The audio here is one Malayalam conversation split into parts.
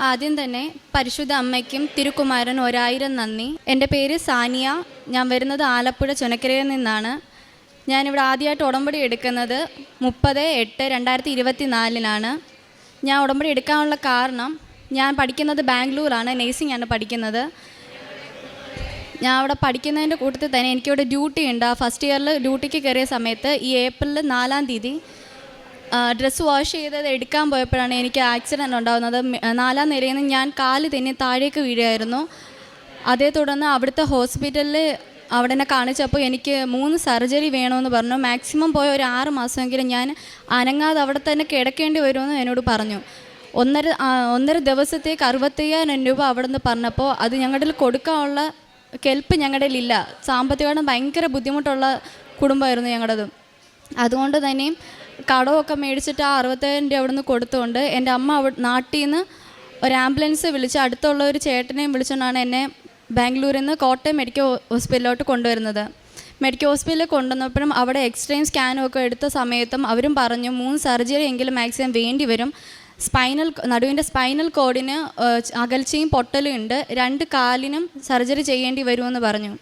ആദ്യം തന്നെ പരിശുദ്ധ അമ്മയ്ക്കും തിരുക്കുമാരൻ ഒരായിരം നന്ദി. എന്റെ പേര് സാനിയ. ഞാൻ വരുന്നത് ആലപ്പുഴ ചുനക്കരയിൽ നിന്നാണ്. ഞാനിവിടെ ആദ്യമായിട്ട് ഉടമ്പടി എടുക്കുന്നത് മുപ്പത് എട്ട് രണ്ടായിരത്തി ഇരുപത്തി നാലിനാണ് ഞാൻ ഉടമ്പടി എടുക്കാനുള്ള കാരണം ഞാൻ പഠിക്കുന്നത് ബാംഗ്ലൂരാണ് നേഴ്സിംഗ് ആണ് പഠിക്കുന്നത്. ഞാൻ അവിടെ പഠിക്കുന്നതിന്റെ കൂട്ടത്തിൽ തന്നെ എനിക്കിവിടെ ഡ്യൂട്ടി ഉണ്ട് ഫസ്റ്റ് ഇയറിൽ ഡ്യൂട്ടിക്ക് കയറിയ സമയത്ത് ഈ ഏപ്രിൽ നാലാം തീയതി ഡ്രസ്സ് വാഷ് ചെയ്തത് എടുക്കാൻ പോയപ്പോഴാണ് എനിക്ക് ആക്സിഡന്റ് ഉണ്ടാകുന്നത് നാലാം നിലയിൽ നിന്ന് ഞാൻ കാൽ തന്നെ താഴേക്ക് വീഴുമായിരുന്നു അതേ തുടർന്ന് അവിടുത്തെ ഹോസ്പിറ്റലിൽ അവിടെ തന്നെ കാണിച്ചപ്പോൾ എനിക്ക് മൂന്ന് സർജറി വേണമെന്ന് പറഞ്ഞു. മാക്സിമം പോയ ഒരു ആറ് മാസമെങ്കിലും ഞാൻ അനങ്ങാതെ അവിടെ തന്നെ കിടക്കേണ്ടി വരുമെന്ന് എന്നോട് പറഞ്ഞു. ഒന്നര ഒന്നര ദിവസത്തേക്ക് അറുപത്തയ്യായിരം രൂപ അവിടെ നിന്ന് പറഞ്ഞപ്പോൾ അത് ഞങ്ങളുടെ കൊടുക്കാനുള്ള കെൽപ്പ് ഞങ്ങളുടെ ഇല്ല. സാമ്പത്തികമായിട്ട് ഭയങ്കര ബുദ്ധിമുട്ടുള്ള കുടുംബമായിരുന്നു ഞങ്ങളുടേത് അതുകൊണ്ട് തന്നെയും കടമൊക്കെ മേടിച്ചിട്ട് ആ അറുപത്തേഴായിരം രൂപ അവിടെ നിന്ന് കൊടുത്തുകൊണ്ട് എന്റെ അമ്മ അവ നാട്ടിൽ നിന്ന് ഒരു ആംബുലൻസ് വിളിച്ച് അടുത്തുള്ള ഒരു ചേട്ടനെയും വിളിച്ചുകൊണ്ടാണ് എന്നെ ബാംഗ്ലൂരിൽ നിന്ന് കോട്ടയം മെഡിക്കൽ ഹോസ്പിറ്റലിലോട്ട് കൊണ്ടുവരുന്നത്. മെഡിക്കൽ ഹോസ്പിറ്റലിൽ കൊണ്ടുവന്നപ്പോഴും അവിടെ എക്സ്റേയും സ്കാനും ഒക്കെ എടുത്ത സമയത്തും അവരും പറഞ്ഞു മൂന്ന് സർജറി എങ്കിലും മാക്സിമം വേണ്ടി വരും. സ്പൈനൽ നടുവിന്റെ സ്പൈനൽ കോഡിന് അകൽച്ചയും പൊട്ടലും ഉണ്ട്. രണ്ട് കാലിനും സർജറി ചെയ്യേണ്ടി വരുമെന്ന് പറഞ്ഞു.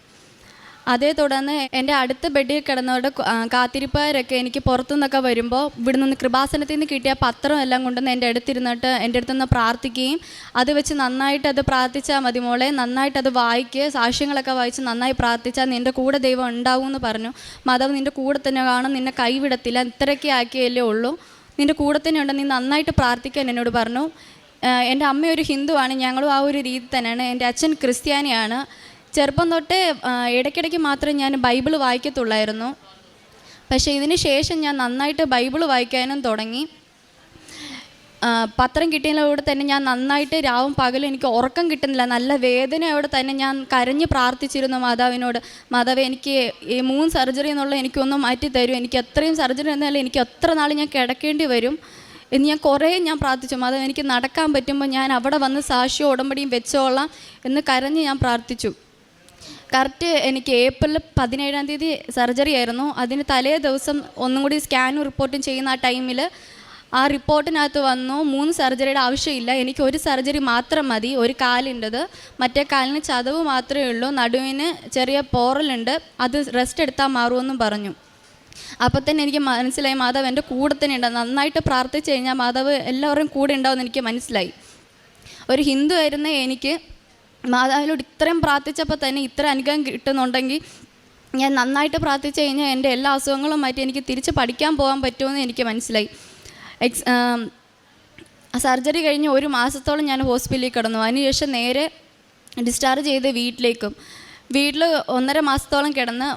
അതേ തുടർന്ന് എന്റെ അടുത്ത ബെഡിൽ കിടന്നവരുടെ കാത്തിരിപ്പുകാരൊക്കെ എനിക്ക് പുറത്തുനിന്നൊക്കെ വരുമ്പോൾ ഇവിടെ നിന്ന് കൃപാസനത്തിൽ നിന്ന് കിട്ടിയ പത്രം എല്ലാം കൊണ്ടുവന്ന് എന്റെ അടുത്തിരുന്നിട്ട് എന്റെ അടുത്തുനിന്ന് പ്രാർത്ഥിക്കുകയും അത് വെച്ച് നന്നായിട്ട് അത് പ്രാർത്ഥിച്ചാൽ മതി മോളെ നന്നായിട്ട് അത് വായിക്കുക സാക്ഷ്യങ്ങളൊക്കെ വായിച്ച് നന്നായി പ്രാർത്ഥിച്ചാൽ നിന്റെ കൂടെ ദൈവം ഉണ്ടാവും എന്ന് പറഞ്ഞു. മാതാവ് നിന്റെ കൂടെ തന്നെ കാണും നിന്നെ കൈവിടത്തില്ല ഇത്രയൊക്കെ ആക്കിയല്ലേ ഉള്ളൂ. നിന്റെ കൂടെ തന്നെ ഉണ്ട് നീ നന്നായിട്ട് പ്രാർത്ഥിക്കാൻ എന്നോട് പറഞ്ഞു. എന്റെ അമ്മ ഒരു ഹിന്ദുവാണ് ഞങ്ങളും ആ ഒരു രീതി തന്നെയാണ്. എന്റെ അച്ഛൻ ക്രിസ്ത്യാനിയാണ്. ചെറുപ്പം തൊട്ടേ ഇടയ്ക്കിടയ്ക്ക് മാത്രമേ ഞാൻ ബൈബിൾ വായിക്കത്തുള്ളായിരുന്നു. പക്ഷേ ഇതിന് ശേഷം ഞാൻ നന്നായിട്ട് ബൈബിൾ വായിക്കാനും തുടങ്ങി. പത്രം കിട്ടിയതിലൂടെ തന്നെ ഞാൻ നന്നായിട്ട് രാവും പകലും എനിക്ക് ഉറക്കം കിട്ടുന്നില്ല. നല്ല വേദനയോടെ തന്നെ ഞാൻ കരഞ്ഞ് പ്രാർത്ഥിച്ചിരുന്നു മാതാവിനോട്. മാതാവ് എനിക്ക് ഈ മൂന്ന് സർജറി എന്നുള്ള എനിക്കൊന്നും മാറ്റി തരും. എനിക്ക് എത്രയും സർജറി എന്നാലും എനിക്ക് എത്ര നാൾ ഞാൻ കിടക്കേണ്ടി വരും? എന്ന് ഞാൻ കുറേ ഞാൻ പ്രാർത്ഥിച്ചു. മാതാവ് എനിക്ക് നടക്കാൻ പറ്റുമ്പോൾ ഞാൻ അവിടെ വന്ന് സാക്ഷിയോ ഉടമ്പടിയും വെച്ചോളാം എന്ന് കരഞ്ഞ് ഞാൻ പ്രാർത്ഥിച്ചു. കറക്റ്റ് എനിക്ക് ഏപ്രിൽ പതിനേഴാം തീയതി സർജറി ആയിരുന്നു. അതിന് തലേ ദിവസം ഒന്നും കൂടി സ്കാനും റിപ്പോർട്ടും ചെയ്യുന്ന ആ ടൈമിൽ ആ റിപ്പോർട്ടിനകത്ത് വന്നു മൂന്ന് സർജറിയുടെ ആവശ്യമില്ല. എനിക്ക് ഒരു സർജറി മാത്രം മതി ഒരു കാലിന്റെത്. മറ്റേ കാലിന് ചതവ് മാത്രമേ ഉള്ളൂ നടുവിന് ചെറിയ പോറലുണ്ട് അത് റെസ്റ്റ് എടുത്താൽ മാറുമെന്നും പറഞ്ഞു. അപ്പം തന്നെ എനിക്ക് മനസ്സിലായി മാധവ് എന്റെ കൂടെ തന്നെ ഉണ്ടാവും നന്നായിട്ട് പ്രാർത്ഥിച്ചു കഴിഞ്ഞാൽ മാധവ് എല്ലാവരും കൂടെ ഉണ്ടാവുമെന്ന് എനിക്ക് മനസ്സിലായി. ഒരു ഹിന്ദു ആയിരുന്ന എനിക്ക് മാതാവിനോട് ഇത്രയും പ്രാർത്ഥിച്ചപ്പോൾ തന്നെ ഇത്ര അനുഗ്രഹം കിട്ടുന്നുണ്ടെങ്കിൽ ഞാൻ നന്നായിട്ട് പ്രാർത്ഥിച്ചു കഴിഞ്ഞാൽ എന്റെ എല്ലാ അസുഖങ്ങളും മാറ്റി എനിക്ക് തിരിച്ച് പഠിക്കാൻ പോകാൻ പറ്റുമെന്ന് എനിക്ക് മനസ്സിലായി. എക്സ് സർജറി കഴിഞ്ഞ് ഒരു മാസത്തോളം ഞാൻ ഹോസ്പിറ്റലിൽ കിടന്നു. അതിനുശേഷം നേരെ ഡിസ്ചാർജ് ചെയ്ത് വീട്ടിലേക്കും. വീട്ടിൽ ഒന്നര മാസത്തോളം കിടന്ന്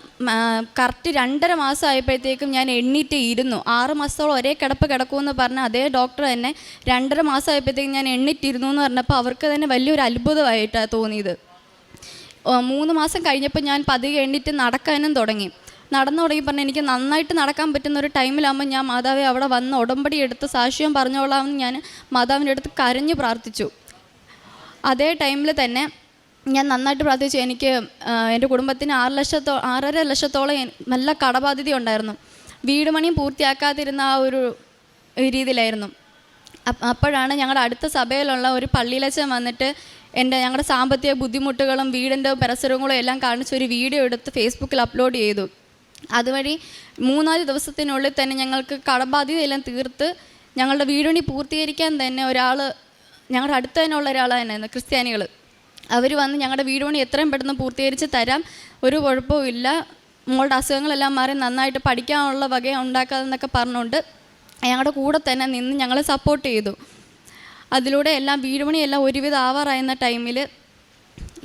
കറക്റ്റ് രണ്ടര മാസം ആയപ്പോഴത്തേക്കും ഞാൻ എണ്ണീറ്റ് ഇരുന്നു. ആറ് മാസത്തോളം ഒരേ കിടപ്പ് കിടക്കുമെന്ന് പറഞ്ഞ അതേ ഡോക്ടർ തന്നെ രണ്ടര മാസം ആയപ്പോഴത്തേക്കും ഞാൻ എണ്ണീറ്റിരുന്നു എന്ന് പറഞ്ഞപ്പോൾ അവർക്ക് തന്നെ വലിയൊരു അത്ഭുതമായിട്ടാണ് തോന്നിയത്. മൂന്ന് മാസം കഴിഞ്ഞപ്പോൾ ഞാൻ പതിയെ എണ്ണീറ്റ് നടക്കാനും തുടങ്ങി. നടന്നു തുടങ്ങി പറഞ്ഞാൽ എനിക്ക് നന്നായിട്ട് നടക്കാൻ പറ്റുന്ന ഒരു ടൈമിലാകുമ്പോൾ ഞാൻ മാതാവെ അവിടെ വന്ന് ഉടമ്പടി എടുത്ത് സാക്ഷ്യം പറഞ്ഞോളാമെന്ന് ഞാൻ മാതാവിന്റെ അടുത്ത് കരഞ്ഞു പ്രാർത്ഥിച്ചു. അതേ ടൈമിൽ തന്നെ ഞാൻ നന്നായിട്ട് പ്രാർത്ഥിച്ചു. എനിക്ക് എന്റെ കുടുംബത്തിന് ആറ് ലക്ഷത്തോ ആറര ലക്ഷത്തോളം നല്ല കടബാധ്യത ഉണ്ടായിരുന്നു. വീട് പണിയും പൂർത്തിയാക്കാതിരുന്ന ആ ഒരു രീതിയിലായിരുന്നു. അപ്പോഴാണ് ഞങ്ങളുടെ അടുത്ത സഭയിലുള്ള ഒരു പള്ളിയിലച്ഛൻ വന്നിട്ട് എന്റെ ഞങ്ങളുടെ സാമ്പത്തിക ബുദ്ധിമുട്ടുകളും വീടിന്റെ പരിസരങ്ങളും എല്ലാം കാണിച്ച് ഒരു വീഡിയോ എടുത്ത് ഫേസ്ബുക്കിൽ അപ്ലോഡ് ചെയ്തു. അതുവഴി മൂന്നാൽ ദിവസത്തിനുള്ളിൽ തന്നെ ഞങ്ങൾക്ക് കടബാധ്യത എല്ലാം തീർത്ത് ഞങ്ങളുടെ വീടുപണി പൂർത്തീകരിക്കാൻ തന്നെ ഒരാൾ ഞങ്ങളുടെ അടുത്ത് തന്നെയുള്ള ഒരാൾ തന്നെയായിരുന്നു ക്രിസ്ത്യാനികൾ അവർ വന്ന് ഞങ്ങളുടെ വീട് പണി എത്രയും പെട്ടെന്ന് പൂർത്തീകരിച്ച് തരാം. ഒരു കുഴപ്പവും ഇല്ല. മോളുടെ അസുഖങ്ങളെല്ലാം മാറി നന്നായിട്ട് പഠിക്കാനുള്ള വക ഉണ്ടാക്കാതെന്നൊക്കെ പറഞ്ഞുകൊണ്ട് ഞങ്ങളുടെ കൂടെ തന്നെ നിന്ന് ഞങ്ങളെ സപ്പോർട്ട് ചെയ്തു. അതിലൂടെ എല്ലാം വീട് പണിയെല്ലാം ഒരുവിധം ആവാറായിരുന്ന ടൈമിൽ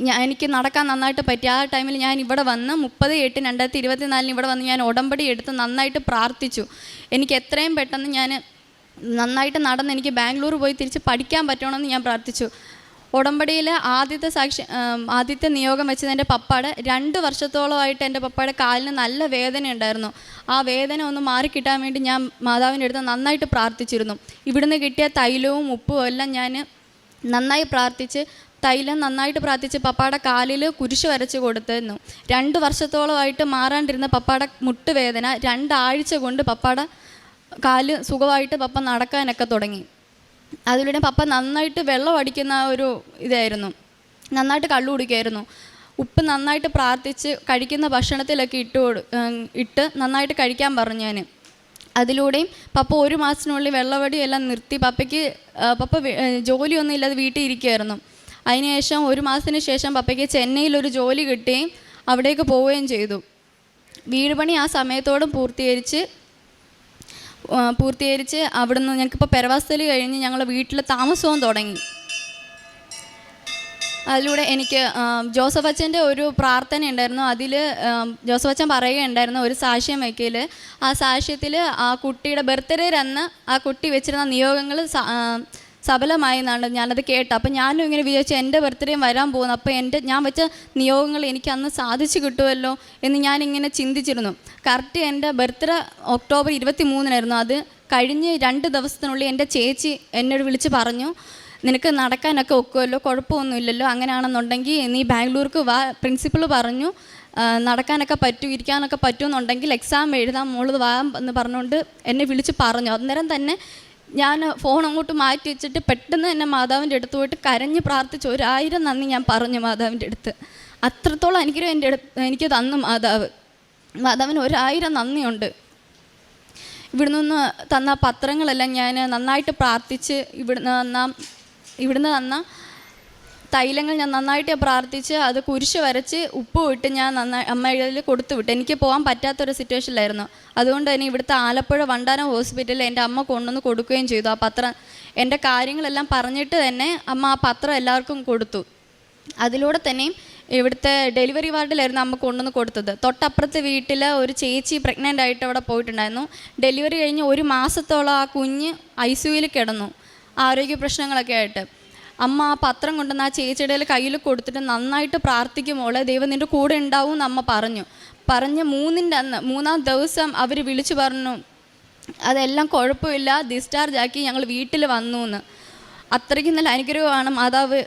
ഞാൻ എനിക്ക് നടക്കാൻ നന്നായിട്ട് പറ്റി. ആ ടൈമിൽ ഞാൻ ഇവിടെ വന്ന് മുപ്പത് എട്ട് രണ്ടായിരത്തി ഇരുപത്തി നാലിന് ഇവിടെ വന്ന് ഞാൻ ഉടമ്പടി എടുത്ത് നന്നായിട്ട് പ്രാർത്ഥിച്ചു. എനിക്ക് എത്രയും പെട്ടെന്ന് ഞാൻ നന്നായിട്ട് നടന്ന് എനിക്ക് ബാംഗ്ലൂർ പോയി തിരിച്ച് പഠിക്കാൻ പറ്റണമെന്ന് ഞാൻ പ്രാർത്ഥിച്ചു. ഉടമ്പടിയിൽ ആദ്യത്തെ സാക്ഷി ആദ്യത്തെ നിയോഗം വെച്ചത് എന്റെ പപ്പാടെ രണ്ട് വർഷത്തോളമായിട്ട് എന്റെ പപ്പാടെ കാലിന് നല്ല വേദന ഉണ്ടായിരുന്നു. ആ വേദന ഒന്ന് മാറിക്കിട്ടാൻ വേണ്ടി ഞാൻ മാതാവിന്റെ അടുത്ത് നന്നായിട്ട് പ്രാർത്ഥിച്ചിരുന്നു. ഇവിടുന്ന് കിട്ടിയ തൈലവും ഉപ്പും എല്ലാം ഞാൻ നന്നായി പ്രാർത്ഥിച്ച് തൈലം നന്നായിട്ട് പ്രാർത്ഥിച്ച് പപ്പാടെ കാലിൽ കുരിശ് വരച്ച് കൊടുത്തിരുന്നു. രണ്ട് വർഷത്തോളമായിട്ട് മാറാണ്ടിരുന്ന പപ്പാടെ മുട്ടുവേദന രണ്ടാഴ്ച കൊണ്ട് പപ്പാടെ കാൽ സുഖമായിട്ട് പപ്പ നടക്കാനൊക്കെ തുടങ്ങി. അതിലൂടെ പപ്പ നന്നായിട്ട് വെള്ളം അടിക്കുന്ന ഒരു ഇതായിരുന്നു. നന്നായിട്ട് കള്ളു കുടിക്കുമായിരുന്നു ഉപ്പ് നന്നായിട്ട് പ്രാർത്ഥിച്ച് കഴിക്കുന്ന ഭക്ഷണത്തിലൊക്കെ ഇട്ട് ഇട്ട് നന്നായിട്ട് കഴിക്കാൻ പറഞ്ഞു ഞാൻ അതിലൂടെയും പപ്പ ഒരു മാസത്തിനുള്ളിൽ വെള്ളവടിയെല്ലാം നിർത്തി പപ്പയ്ക്ക് പപ്പ ജോലിയൊന്നും ഇല്ലാതെ വീട്ടിൽ ഇരിക്കുമായിരുന്നു അതിനുശേഷം ഒരു മാസത്തിന് ശേഷം പപ്പയ്ക്ക് ചെന്നൈയിൽ ഒരു ജോലി കിട്ടുകയും അവിടേക്ക് പോവുകയും ചെയ്തു. വീട് പണി ആ സമയത്തോടും പൂർത്തീകരിച്ച് പൂർത്തീകരിച്ച് അവിടുന്ന് ഞങ്ങൾക്കിപ്പോൾ പെരവാസത്തിൽ കഴിഞ്ഞ് ഞങ്ങൾ വീട്ടിൽ താമസവും തുടങ്ങി. അതിലൂടെ എനിക്ക് ജോസഫ് അച്ഛന്റെ ഒരു പ്രാർത്ഥന ഉണ്ടായിരുന്നു. അതിൽ ജോസഫ് അച്ഛൻ പറയുകയുണ്ടായിരുന്നു ഒരു സാക്ഷ്യം വയ്ക്കൽ ആ സാക്ഷ്യത്തിൽ ആ കുട്ടിയുടെ ബർത്ത്ഡേ അന്ന് ആ കുട്ടി വെച്ചിരുന്ന നിയോഗങ്ങൾ സഫലമായി എന്നാണ് ഞാനത് കേട്ടത്. അപ്പം ഞാനും ഇങ്ങനെ വിചാരിച്ചു എന്റെ ബർത്ത്ഡേയും വരാൻ പോകുന്നു. അപ്പോൾ എന്റെ ഞാൻ വെച്ച നിയോഗങ്ങൾ എനിക്ക് അന്ന് സാധിച്ചു കിട്ടുമല്ലോ എന്ന് ഞാനിങ്ങനെ ചിന്തിച്ചിരുന്നു. കറക്റ്റ് എന്റെ ബർത്ത്ഡേ ഒക്ടോബർ ഇരുപത്തി മൂന്നിനായിരുന്നു അത് കഴിഞ്ഞ് രണ്ട് ദിവസത്തിനുള്ളിൽ എന്റെ ചേച്ചി എന്നോട് വിളിച്ച് പറഞ്ഞു നിനക്ക് നടക്കാനൊക്കെ ഒക്കുമല്ലോ? കുഴപ്പമൊന്നുമില്ലല്ലോ? അങ്ങനെയാണെന്നുണ്ടെങ്കിൽ നീ ബാംഗ്ലൂർക്ക് വാ പ്രിൻസിപ്പൾ പറഞ്ഞു. നടക്കാനൊക്കെ പറ്റും ഇരിക്കാനൊക്കെ പറ്റുമെന്നുണ്ടെങ്കിൽ എക്സാം എഴുതാൻ മോൾ വാ എന്ന് പറഞ്ഞുകൊണ്ട് എന്നെ വിളിച്ച് പറഞ്ഞു. അന്നേരം തന്നെ ഞാൻ ഫോൺ അങ്ങോട്ട് മാറ്റി വെച്ചിട്ട് പെട്ടെന്ന് തന്നെ മാതാവിന്റെ അടുത്ത് പോയിട്ട് കരഞ്ഞ് പ്രാർത്ഥിച്ച് ഒരായിരം നന്ദി ഞാൻ പറഞ്ഞു മാതാവിന്റെ അടുത്ത്. അത്രത്തോളം എനിക്കൊരു എന്റെ അടുത്ത് എനിക്ക് തന്നു മാതാവ്. മാതാവിന് ഒരായിരം നന്ദിയുണ്ട്. ഇവിടുന്ന് നിന്ന് തന്ന പത്രങ്ങളെല്ലാം ഞാൻ നന്നായിട്ട് പ്രാർത്ഥിച്ച് ഇവിടുന്ന് തന്ന ഇവിടുന്ന് തന്ന തൈലങ്ങൾ ഞാൻ നന്നായിട്ട് പ്രാർത്ഥിച്ച് അത് കുരിശ് വരച്ച് ഉപ്പ് ഇട്ട് ഞാൻ നന്നായി അമ്മയിൽ കൊടുത്തു വിട്ടു. എനിക്ക് പോകാൻ പറ്റാത്തൊരു സിറ്റുവേഷനിലായിരുന്നു അതുകൊണ്ട് തന്നെ ഇവിടുത്തെ ആലപ്പുഴ വണ്ടാനം ഹോസ്പിറ്റലിൽ എന്റെ അമ്മ കൊണ്ടുവന്ന് കൊടുക്കുകയും ചെയ്തു. ആ പത്രം എന്റെ കാര്യങ്ങളെല്ലാം പറഞ്ഞിട്ട് തന്നെ അമ്മ ആ പത്രം എല്ലാവർക്കും കൊടുത്തു. അതിലൂടെ തന്നെയും ഇവിടുത്തെ ഡെലിവറി വാർഡിലായിരുന്നു അമ്മ കൊണ്ടുവന്ന് കൊടുത്തത്. തൊട്ടപ്പുറത്തെ വീട്ടിൽ ഒരു ചേച്ചി പ്രഗ്നന്റ് ആയിട്ട് അവിടെ പോയിട്ടുണ്ടായിരുന്നു. ഡെലിവറി കഴിഞ്ഞ് ഒരു മാസത്തോളം ആ കുഞ്ഞ് ഐ സിയുയിൽ കിടന്നു. ആരോഗ്യ പ്രശ്നങ്ങളൊക്കെ ആയിട്ട്. അമ്മ ആ പത്രം കൊണ്ടുവന്ന് ആ ചേച്ചിയുടെ കയ്യിൽ കൊടുത്തിട്ട് നന്നായിട്ട് പ്രാർത്ഥിക്കും ദൈവം നിന്റെ കൂടെ ഉണ്ടാവും എന്ന് അമ്മ പറഞ്ഞു. പറഞ്ഞ് മൂന്നിന്റെ അന്ന് മൂന്നാം ദിവസം അവർ വിളിച്ചു പറഞ്ഞു അതെല്ലാം കുഴപ്പമില്ല ഡിസ്ചാർജ് ആക്കി ഞങ്ങൾ വീട്ടിൽ വന്നു എന്ന്. അത്രയ്ക്ക് നല്ല അനുഗ്രഹമാണ് മാതാവ്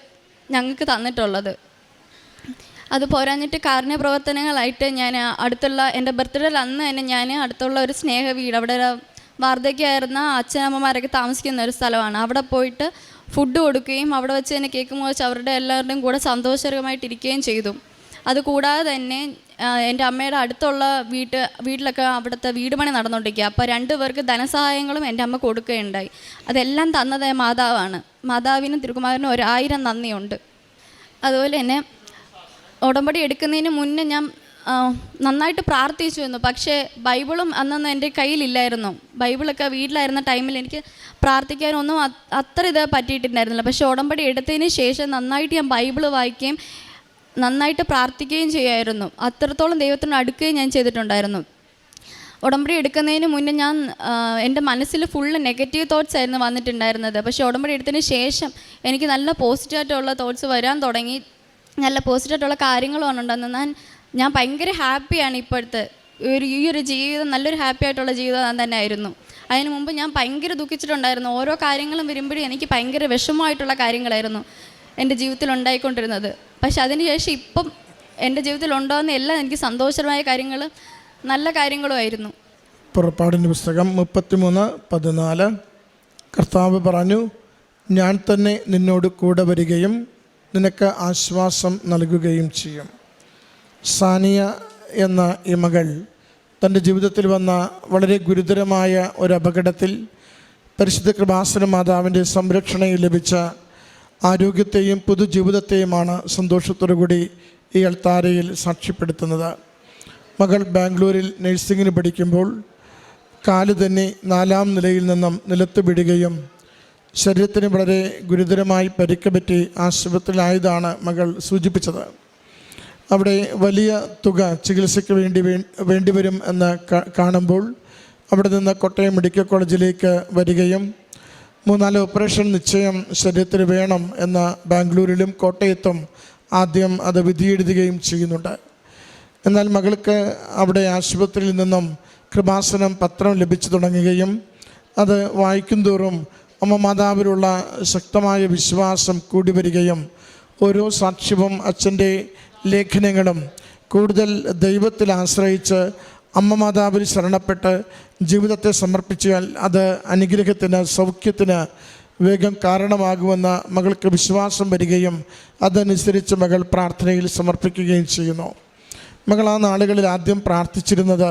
ഞങ്ങൾക്ക് തന്നിട്ടുള്ളത്. അത് പോരാഞ്ഞിട്ട് കാരുണ്യ പ്രവർത്തനങ്ങളായിട്ട് ഞാൻ അടുത്തുള്ള എന്റെ ബർത്ത്ഡേയിൽ അന്ന് തന്നെ ഞാൻ അടുത്തുള്ള ഒരു സ്നേഹ വീട് അവിടെ വാർദ്ധക്യമായിരുന്ന അച്ഛനമ്മമാരൊക്കെ താമസിക്കുന്ന ഒരു സ്ഥലമാണ്. അവിടെ പോയിട്ട് ഫുഡ് കൊടുക്കുകയും അവിടെ വെച്ച് തന്നെ കേക്ക് മുറിച്ച് അവരുടെ എല്ലാവരുടെയും കൂടെ സന്തോഷകരമായിട്ടിരിക്കുകയും ചെയ്തു. അതുകൂടാതെ തന്നെ എന്റെ അമ്മയുടെ അടുത്തുള്ള വീട്ട് വീട്ടിലൊക്കെ അവിടുത്തെ വീട് പണി നടന്നുകൊണ്ടിരിക്കുക. അപ്പോൾ രണ്ടു പേർക്ക് ധനസഹായങ്ങളും എന്റെ അമ്മ കൊടുക്കുകയുണ്ടായി. അതെല്ലാം തന്നത് മാതാവാണ്. മാതാവിനും തിരുക്കുമാരനും ഒരായിരം നന്ദിയുണ്ട്. അതുപോലെ തന്നെ ഉടമ്പടി എടുക്കുന്നതിന് മുന്നേ ഞാൻ നന്നായിട്ട് പ്രാർത്ഥിച്ചു വന്നു പക്ഷേ ബൈബിളും അന്നൊന്നും എന്റെ കയ്യിലില്ലായിരുന്നു. ബൈബിളൊക്കെ വീട്ടിലായിരുന്ന ടൈമിൽ എനിക്ക് പ്രാർത്ഥിക്കാനൊന്നും അത്- അത്ര ഇത് പറ്റിയിട്ടുണ്ടായിരുന്നില്ല പക്ഷേ ഉടമ്പടി എടുത്തതിന് ശേഷം നന്നായിട്ട് ഞാൻ ബൈബിൾ വായിക്കുകയും നന്നായിട്ട് പ്രാർത്ഥിക്കുകയും ചെയ്യായിരുന്നു. അത്രത്തോളം ദൈവത്തിനോട് അടുക്കുകയും ഞാൻ ചെയ്തിട്ടുണ്ടായിരുന്നു. ഉടമ്പടി എടുക്കുന്നതിന് മുന്നേ ഞാൻ എന്റെ മനസ്സിൽ ഫുള്ള് നെഗറ്റീവ് തോട്ട്സ് ആയിരുന്നു വന്നിട്ടുണ്ടായിരുന്നത്. പക്ഷേ ഉടമ്പടി എടുത്തതിന് ശേഷം എനിക്ക് നല്ല പോസിറ്റീവായിട്ടുള്ള തോട്ട്സ് വരാൻ തുടങ്ങി. നല്ല പോസിറ്റീവായിട്ടുള്ള കാര്യങ്ങളും ഉണ്ടെന്ന് ഞാൻ ഞാൻ ഭയങ്കര ഹാപ്പിയാണ് ഇപ്പോഴത്തെ. ഒരു ഈ ഒരു ജീവിതം നല്ലൊരു ഹാപ്പി ആയിട്ടുള്ള ജീവിതം തന്നെ ആയിരുന്നു അതിന് മുമ്പ് ഞാൻ ഭയങ്കര ദുഃഖിച്ചിട്ടുണ്ടായിരുന്നു. ഓരോ കാര്യങ്ങളും വരുമ്പോഴും എനിക്ക് ഭയങ്കര വിഷമമായിട്ടുള്ള കാര്യങ്ങളായിരുന്നു എന്റെ ജീവിതത്തിൽ ഉണ്ടായിക്കൊണ്ടിരുന്നത്. പക്ഷെ അതിന് ശേഷം ഇപ്പം എന്റെ ജീവിതത്തിൽ ഉണ്ടാകുന്ന എല്ലാം എനിക്ക് സന്തോഷകരമായ കാര്യങ്ങൾ നല്ല കാര്യങ്ങളുമായിരുന്നു പുറപ്പാടിന്റെ പുസ്തകം മുപ്പത്തിമൂന്ന് പതിനാല്. കർത്താവ് പറഞ്ഞു ഞാൻ തന്നെ നിന്നോട് കൂടെ വരികയും നിനക്ക് ആശ്വാസം നൽകുകയും ചെയ്യും. സാനിയ എന്ന ഈ മകൾ തന്റെ ജീവിതത്തിൽ വന്ന വളരെ ഗുരുതരമായ ഒരു അപകടത്തിൽ പരിശുദ്ധ കൃപാസന മാതാവിന്റെ സംരക്ഷണയിൽ ലഭിച്ച ആരോഗ്യത്തെയും പുതുജീവിതത്തെയുമാണ് സന്തോഷത്തോടു കൂടി ഈ അൾത്താരയിൽ സാക്ഷ്യപ്പെടുത്തുന്നത്. മകൾ ബാംഗ്ലൂരിൽ നഴ്സിങ്ങിന് പഠിക്കുമ്പോൾ കാൽ തന്നെ നാലാം നിലയിൽ നിന്നും നിലത്ത് വിടുകയും ശരീരത്തിന് വളരെ ഗുരുതരമായി പരിക്ക് പറ്റി ആശുപത്രിയിലായതാണ് മകൾ സൂചിപ്പിച്ചത്. അവിടെ വലിയ തുക ചികിത്സയ്ക്ക് വേണ്ടി വേണ്ടിവരും എന്ന് കാണുമ്പോൾ അവിടെ നിന്ന് കോട്ടയം മെഡിക്കൽ കോളേജിലേക്ക് വരികയും മൂന്നാൽ ഓപ്പറേഷൻ നിശ്ചയം ശരീരത്തിന് വേണം എന്ന് ബാംഗ്ലൂരിലും കോട്ടയത്തും ആദ്യം അത് വിധിയെഴുതുകയും ചെയ്യുന്നുണ്ട്. എന്നാൽ മകൾക്ക് അവിടെ ആശുപത്രിയിൽ നിന്നും കൃപാസനം പത്രം ലഭിച്ചു തുടങ്ങുകയും അത് വായിക്കും തോറും അമ്മ മാതാവിലുള്ള ശക്തമായ വിശ്വാസം കൂടി വരികയും ഓരോ സാക്ഷ്യവും അച്ഛന്റെ ലേഖനങ്ങളും കൂടുതൽ ദൈവത്തിൽ ആശ്രയിച്ച് അമ്മ മാതാവിന് ശരണപ്പെട്ട് ജീവിതത്തെ സമർപ്പിച്ചാൽ അത് അനുഗ്രഹത്തിന് സൗഖ്യത്തിന് വേഗം കാരണമാകുമെന്ന് മകൾക്ക് വിശ്വാസം വരികയും അതനുസരിച്ച് മകൾ പ്രാർത്ഥനയിൽ സമർപ്പിക്കുകയും ചെയ്യുന്നു. മകൾ ആ നാളുകളിൽ ആദ്യം പ്രാർത്ഥിച്ചിരുന്നത്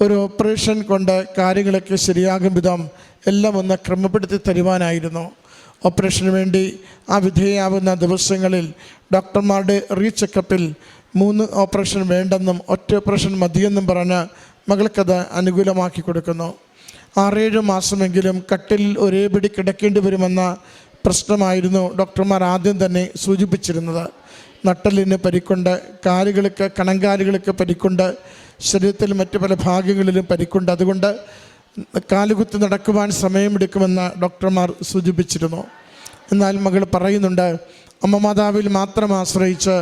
ഒരു ഓപ്പറേഷൻ കൊണ്ട് കാര്യങ്ങളൊക്കെ ശരിയാകും വിധം എല്ലാം ഒന്ന് ക്രമപ്പെടുത്തി തരുവാനായിരുന്നു. ഓപ്പറേഷന് വേണ്ടി ആ വിധേയാവുന്ന ദിവസങ്ങളിൽ ഡോക്ടർമാരുടെ റീ ചെക്കപ്പിൽ മൂന്ന് ഓപ്പറേഷൻ വേണ്ടെന്നും ഒറ്റ ഓപ്പറേഷൻ മതിയെന്നും പറഞ്ഞ് മകൾക്കത് അനുകൂലമാക്കി കൊടുക്കുന്നു. ആറേഴ് മാസമെങ്കിലും കട്ടിലിൽ ഒരേ പിടി കിടക്കേണ്ടി വരുമെന്ന പ്രശ്നമായിരുന്നു ഡോക്ടർമാർ ആദ്യം തന്നെ സൂചിപ്പിച്ചിരുന്നത്. നട്ടലിന് പരിക്കുണ്ട് കാലുകൾക്ക് കണങ്കാലുകൾക്ക് പരിക്കുണ്ട് ശരീരത്തിൽ മറ്റു പല ഭാഗങ്ങളിലും പരിക്കുണ്ട്. അതുകൊണ്ട് കാലുകുത്തി നടക്കുവാൻ സമയമെടുക്കുമെന്ന് ഡോക്ടർമാർ സൂചിപ്പിച്ചിരുന്നു. എന്നാൽ മകൾ പറയുന്നുണ്ട് അമ്മ മാതാവിൽ മാത്രം ആശ്രയിച്ച്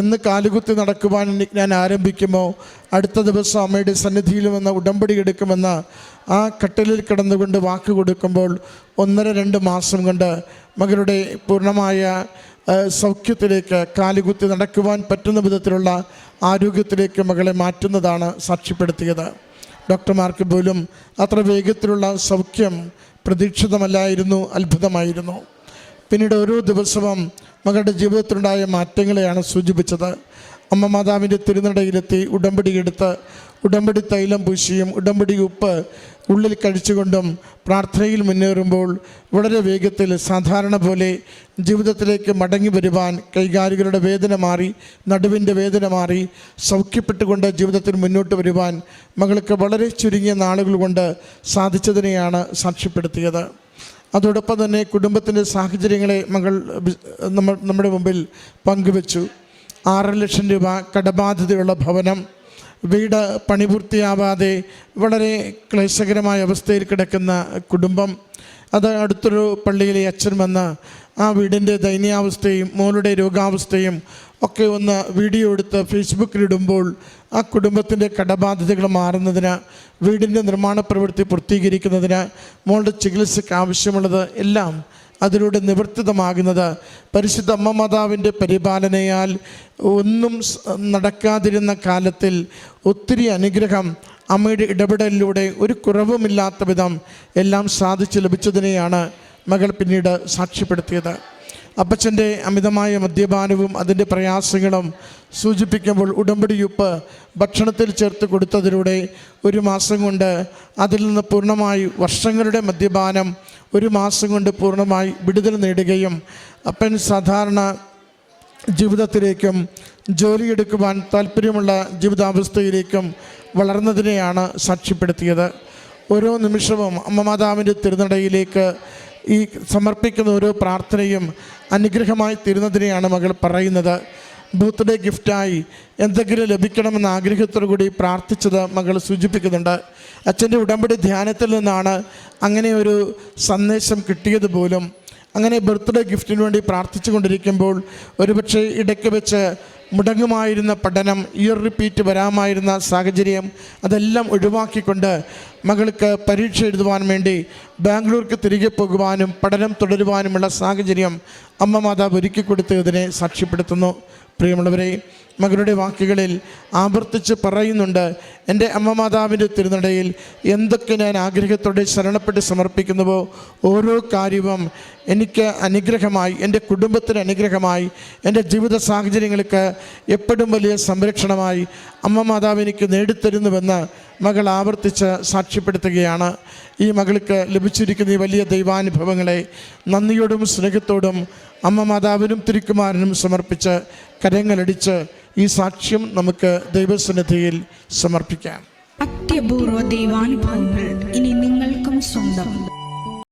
എന്ന് കാലുകുത്തി നടക്കുവാൻ ഞാൻ ആരംഭിക്കുമോ? അടുത്ത ദിവസം അമ്മയുടെ സന്നിധിയിൽ വന്ന് ഉടമ്പടി എടുക്കുമെന്ന് ആ കട്ടിലിൽ കിടന്നുകൊണ്ട് വാക്ക് കൊടുക്കുമ്പോൾ ഒന്നര രണ്ട് മാസം കൊണ്ട് മകളുടെ പൂർണമായ സൗഖ്യത്തിലേക്ക് കാലുകുത്തി നടക്കുവാൻ പറ്റുന്ന വിധത്തിലുള്ള ആരോഗ്യത്തിലേക്ക് മകളെ മാറ്റുന്നതാണ് സാക്ഷ്യപ്പെടുത്തിയത്. ഡോക്ടർമാർക്ക് പോലും അത്ര വേഗത്തിലുള്ള സൗഖ്യം പ്രതീക്ഷിതമല്ലായിരുന്നു അത്ഭുതമായിരുന്നു. പിന്നീട് ഓരോ ദിവസവും മകളുടെ ജീവിതത്തിലുണ്ടായ മാറ്റങ്ങളെയാണ് സൂചിപ്പിച്ചത്. അമ്മ മാതാവിന്റെ തിരുനടയിലെത്തി ഉടമ്പടി എടുത്ത് ഉടമ്പടി തൈലം പൂശിയും ഉടമ്പടി ഉപ്പ് ഉള്ളിൽ കഴിച്ചുകൊണ്ടും പ്രാർത്ഥനയിൽ മുന്നേറുമ്പോൾ വളരെ വേഗത്തിൽ സാധാരണ പോലെ ജീവിതത്തിലേക്ക് മടങ്ങി വരുവാൻ കൈകാലുകളുടെ വേദന മാറി നടുവിന്റെ വേദന മാറി സൗഖ്യപ്പെട്ടുകൊണ്ട് ജീവിതത്തിൽ മുന്നോട്ട് വരുവാൻ മകൾക്ക് വളരെ ചുരുങ്ങിയ നാളുകൾ കൊണ്ട് സാധിച്ചതിനെയാണ് സാക്ഷ്യപ്പെടുത്തിയത്. അതോടൊപ്പം തന്നെ കുടുംബത്തിന്റെ സാഹചര്യങ്ങളെ മകൾ നമ്മൾ നമ്മുടെ മുമ്പിൽ പങ്കുവച്ചു. ആറ് ലക്ഷം രൂപ കടബാധ്യതയുള്ള ഭവനം. വീട് പണിപൂർത്തിയാവാതെ വളരെ ക്ലേശകരമായ അവസ്ഥയിൽ കിടക്കുന്ന കുടുംബം. അത് അടുത്തൊരു പള്ളിയിലെ അച്ഛൻ വന്ന് ആ വീടിന്റെ ദയനീയാവസ്ഥയും മോളുടെ രോഗാവസ്ഥയും ഒക്കെ ഒന്ന് വീഡിയോ എടുത്ത് ഫേസ്ബുക്കിലിടുമ്പോൾ ആ കുടുംബത്തിന്റെ കടബാധ്യതകൾ മാറുന്നതിന് വീടിന്റെ നിർമ്മാണ പ്രവൃത്തി പൂർത്തീകരിക്കുന്നതിന് മോളുടെ ചികിത്സയ്ക്ക് ആവശ്യമുള്ളത് എല്ലാം അതിലൂടെ നിവർത്തിതമാകുന്നത് പരിശുദ്ധ അമ്മ മാതാവിന്റെ പരിപാലനയാൽ ഒന്നും നടക്കാതിരുന്ന കാലത്തിൽ ഒത്തിരി അനുഗ്രഹം അമ്മയുടെ ഇടപെടലിലൂടെ ഒരു കുറവുമില്ലാത്ത വിധം എല്ലാം സാധിച്ചു ലഭിച്ചതിനെയാണ് മകൾ പിന്നീട് സാക്ഷ്യപ്പെടുത്തിയത്. അപ്പച്ചന്റെ അമിതമായ മദ്യപാനവും അതിന്റെ പ്രയാസങ്ങളും സൂചിപ്പിക്കുമ്പോൾ ഉടമ്പടിയുപ്പ് ഭക്ഷണത്തിൽ ചേർത്ത് കൊടുത്തതിലൂടെ ഒരു മാസം കൊണ്ട് അതിൽ നിന്ന് പൂർണമായി വർഷങ്ങളുടെ മദ്യപാനം ഒരു മാസം കൊണ്ട് പൂർണമായി വിടുതൽ നേടുകയും അപ്പൻ സാധാരണ ജീവിതത്തിലേക്കും ജോലിയെടുക്കുവാൻ താല്പര്യമുള്ള ജീവിതാവസ്ഥയിലേക്കും വളർന്നതിനെയാണ് സാക്ഷ്യപ്പെടുത്തിയത്. ഓരോ നിമിഷവും അമ്മ മാതാവിന്റെ തിരുനടയിലേക്ക് ഈ സമർപ്പിക്കുന്ന ഓരോ പ്രാർത്ഥനയും അനുഗ്രഹമായി തീരുന്നതിനെയാണ് മകൾ പറയുന്നത്. ബർത്ത്ഡേ ഗിഫ്റ്റായി എന്തെങ്കിലും ലഭിക്കണമെന്ന ആഗ്രഹത്തോടു കൂടി പ്രാർത്ഥിച്ചത് മകൾ സൂചിപ്പിക്കുന്നുണ്ട്. അച്ഛന്റെ ഉടമ്പടി ധ്യാനത്തിൽ നിന്നാണ് അങ്ങനെ ഒരു സന്ദേശം കിട്ടിയത് പോലും. അങ്ങനെ ബർത്ത്ഡേ ഗിഫ്റ്റിന് വേണ്ടി പ്രാർത്ഥിച്ചു കൊണ്ടിരിക്കുമ്പോൾ ഒരുപക്ഷെ ഇടയ്ക്ക് വെച്ച് മുടങ്ങുമായിരുന്ന പഠനം ഇയർ റിപ്പീറ്റ് വരാമായിരുന്ന സാഹചര്യം അതെല്ലാം ഒഴിവാക്കിക്കൊണ്ട് മകൾക്ക് പരീക്ഷ എഴുതുവാൻ വേണ്ടി ബാംഗ്ലൂർക്ക് തിരികെ പോകുവാനും പഠനം തുടരുവാനുമുള്ള സാഹചര്യം അമ്മ മാതാവ് ഒരുക്കി കൊടുത്തതിനെ സാക്ഷ്യപ്പെടുത്തുന്നു. പ്രിയമുള്ളവരെ മകളുടെ വാക്കുകളിൽ ആവർത്തിച്ച് പറയുന്നുണ്ട് എന്റെ അമ്മ മാതാവിന്റെ തിരുനടയിൽ എന്തൊക്കെ ഞാൻ ആഗ്രഹത്തോടെ ശരണപ്പെട്ട് സമർപ്പിക്കുന്നുവോ ഓരോ കാര്യവും എനിക്ക് അനുഗ്രഹമായി എന്റെ കുടുംബത്തിന് അനുഗ്രഹമായി എന്റെ ജീവിത സാഹചര്യങ്ങൾക്ക് എപ്പോഴും വലിയ സംരക്ഷണമായി അമ്മ മാതാവ് എനിക്ക് നേടിത്തരുന്നുവെന്ന് മകൾ ആവർത്തിച്ച് സാക്ഷ്യപ്പെടുത്തുകയാണ്. ഈ മകൾക്ക് ലഭിച്ചിരിക്കുന്ന ഈ വലിയ ദൈവാനുഭവങ്ങളെ നന്ദിയോടും സ്നേഹത്തോടും അമ്മ മാതാവിനും തിരുക്കുമാരനും സമർപ്പിച്ച് കരങ്ങളടിച്ച് ഈ സാക്ഷ്യം നമുക്ക് ദൈവസന്നിധിയിൽ സമർപ്പിക്കാം. അത്യപൂർവ ദൈവാനുഭവങ്ങൾ ഇനി നിങ്ങൾക്കും സ്വന്തം.